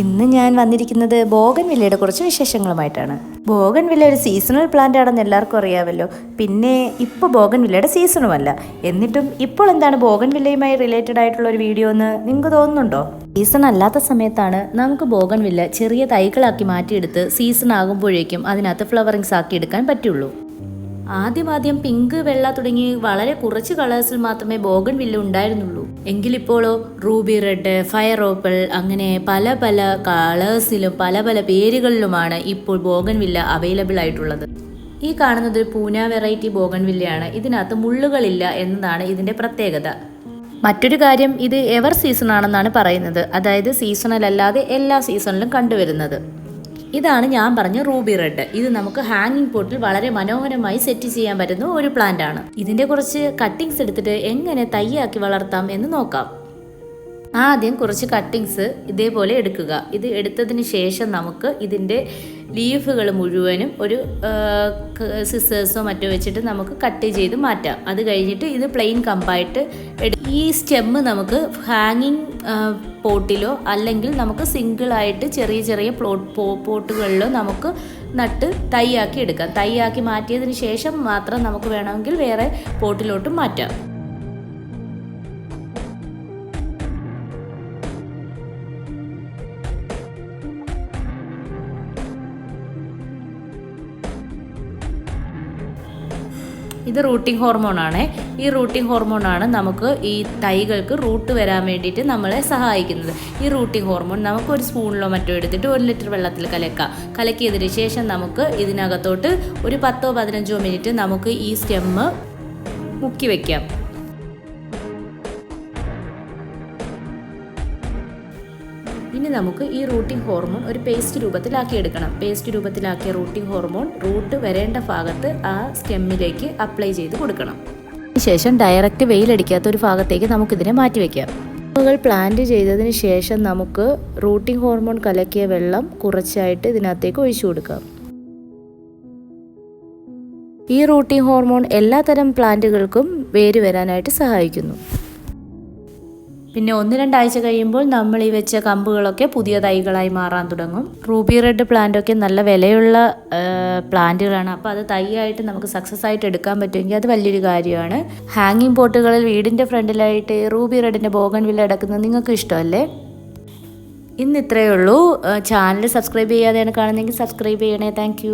ഇന്ന് ഞാൻ വന്നിരിക്കുന്നത് ബോഗൻ വില്ലയുടെ കുറച്ച് വിശേഷങ്ങളുമായിട്ടാണ്. ബോഗൻ വില്ല ഒരു സീസണൽ പ്ലാന്റ് ആണെന്ന് എല്ലാവർക്കും അറിയാമല്ലോ. പിന്നെ ഇപ്പോൾ ബോഗൻ വില്ലയുടെ സീസണുമല്ല എന്നിട്ടും ഇപ്പോൾ എന്താണ് ബോഗൻ വില്ലയുമായി റിലേറ്റഡ് ആയിട്ടുള്ള ഒരു വീഡിയോ എന്ന് നിങ്ങൾക്ക് തോന്നുന്നുണ്ടോ? സീസൺ അല്ലാത്ത സമയത്താണ് നമുക്ക് ബോഗൻ വില്ല ചെറിയ തൈകളാക്കി മാറ്റിയെടുത്ത് സീസൺ ആകുമ്പോഴേക്കും അതിനകത്ത് ഫ്ലവറിങ്സ് ആക്കി എടുക്കാൻ പറ്റുള്ളൂ. ആദ്യം ആദ്യം പിങ്ക് വെള്ള തുടങ്ങി വളരെ കുറച്ച് കളേഴ്സിൽ മാത്രമേ ബോഗൻ വില്ല ഉണ്ടായിരുന്നുള്ളൂ. എങ്കിലിപ്പോഴോ റൂബി റെഡ് ഫയർ ഓപ്പിൾ അങ്ങനെ പല പല കളേഴ്സിലും പല പല പേരുകളിലുമാണ് ഇപ്പോൾ ബോഗൻ വില്ല അവൈലബിൾ ആയിട്ടുള്ളത്. ഈ കാണുന്നത് പൂന വെറൈറ്റി ബോഗൻ വില്ലയാണ് ഇതിനകത്ത് മുള്ളുകളില്ല എന്നതാണ് ഇതിന്റെ പ്രത്യേകത. മറ്റൊരു കാര്യം ഇത് എവർ സീസൺ ആണെന്നാണ് പറയുന്നത്. അതായത് സീസണൽ അല്ലാതെ എല്ലാ സീസണിലും കണ്ടുവരുന്നത്. ഇതാണ് ഞാൻ പറഞ്ഞ റൂബി റെഡ്. ഇത് നമുക്ക് ഹാങ്ങിങ് പോട്ടിൽ വളരെ മനോഹരമായി സെറ്റ് ചെയ്യാൻ പറ്റുന്ന ഒരു പ്ലാന്റ് ആണ്. ഇതിന്റെ കുറച്ച് കട്ടിങ്സ് എടുത്തിട്ട് എങ്ങനെ തയ്യാക്കി വളർത്താം എന്ന് നോക്കാം. ആദ്യം കുറച്ച് കട്ടിങ്സ് ഇതേപോലെ എടുക്കുക. ഇത് എടുത്തതിന് ശേഷം നമുക്ക് ഇതിന്റെ ലീഫുകൾ മുഴുവനും ഒരു സിസേഴ്സോ മറ്റോ വെച്ചിട്ട് നമുക്ക് കട്ട് ചെയ്ത് മാറ്റാം. അത് കഴിഞ്ഞിട്ട് ഇത് പ്ലെയിൻ കമ്പായിട്ട് ഈ സ്റ്റെമ്മ് നമുക്ക് ഹാങ്ങിങ് പോട്ടിലോ അല്ലെങ്കിൽ നമുക്ക് സിംഗിളായിട്ട് ചെറിയ ചെറിയ പ്ലോട്ട് പോട്ടുകളിലോ നമുക്ക് നട്ട് തൈയാക്കി എടുക്കാം. തൈയാക്കി മാറ്റിയതിന് ശേഷം മാത്രം നമുക്ക് വേണമെങ്കിൽ വേറെ പോട്ടിലോട്ട് മാറ്റാം. ഇത് റൂട്ടിംഗ് ഹോർമോണാണ്. ഈ റൂട്ടിംഗ് ഹോർമോൺ ആണ് നമുക്ക് ഈ തൈകൾക്ക് റൂട്ട് വരാൻ വേണ്ടിയിട്ട് നമ്മളെ സഹായിക്കുന്നത്. ഈ റൂട്ടിംഗ് ഹോർമോൺ നമുക്ക് ഒരു സ്പൂണിലോ മറ്റോ എടുത്തിട്ട് ഒരു ലിറ്റർ വെള്ളത്തിൽ കലക്കാം കലക്കിയതിന് ശേഷം നമുക്ക് ഇതിനകത്തോട്ട് ഒരു പത്തോ പതിനഞ്ചോ മിനിറ്റ് നമുക്ക് ഈ സ്റ്റെമ്മ് മുക്കി വെക്കാം. ഇനി നമുക്ക് ഈ റൂട്ടിംഗ് ഹോർമോൺ ഒരു പേസ്റ്റ് രൂപത്തിലാക്കി എടുക്കണം. പേസ്റ്റ് രൂപത്തിലാക്കിയ റൂട്ടിംഗ് ഹോർമോൺ റൂട്ട് വരേണ്ട ഭാഗത്ത് ആ സ്റ്റെമ്മിലേക്ക് അപ്ലൈ ചെയ്ത് കൊടുക്കണം. ശേഷം ഡയറക്റ്റ് വെയിലടിക്കാത്ത ഒരു ഭാഗത്തേക്ക് നമുക്കിതിനെ മാറ്റി വയ്ക്കാം പൂവുകൾ പ്ലാന്റ് ചെയ്തതിന് ശേഷം നമുക്ക് റൂട്ടിംഗ് ഹോർമോൺ കലക്കിയ വെള്ളം കുറച്ചായിട്ട് ഇതിനകത്തേക്ക് ഒഴിച്ചു കൊടുക്കാം. ഈ റൂട്ടിംഗ് ഹോർമോൺ എല്ലാത്തരം പ്ലാന്റുകൾക്കും വേര് വരാനായിട്ട് സഹായിക്കുന്നു. പിന്നെ ഒന്ന് രണ്ടാഴ്ച കഴിയുമ്പോൾ നമ്മൾ ഈ വെച്ച കമ്പുകളൊക്കെ പുതിയ തൈകളായി മാറാൻ തുടങ്ങും. റൂബി റെഡ് പ്ലാന്റൊക്കെ നല്ല വിലയുള്ള പ്ലാന്റുകളാണ്. അപ്പോൾ അത് തൈയായിട്ട് നമുക്ക് സക്സസ് ആയിട്ട് എടുക്കാൻ പറ്റുമെങ്കിൽ അത് വലിയൊരു കാര്യമാണ്. ഹാങ്ങിങ് പോട്ടുകളിൽ വീടിന്റെ ഫ്രണ്ടിലായിട്ട് റൂബി റെഡിന്റെ ബോഗൻ വില്ല അടക്കുന്നത് നിങ്ങൾക്ക് ഇഷ്ടമല്ലേ? ഇന്ന് ഇത്രയേ ഉള്ളൂ. ചാനൽ സബ്സ്ക്രൈബ് ചെയ്യാതെയാണ് കാണുന്നതെങ്കിൽ സബ്സ്ക്രൈബ് ചെയ്യണേ. താങ്ക്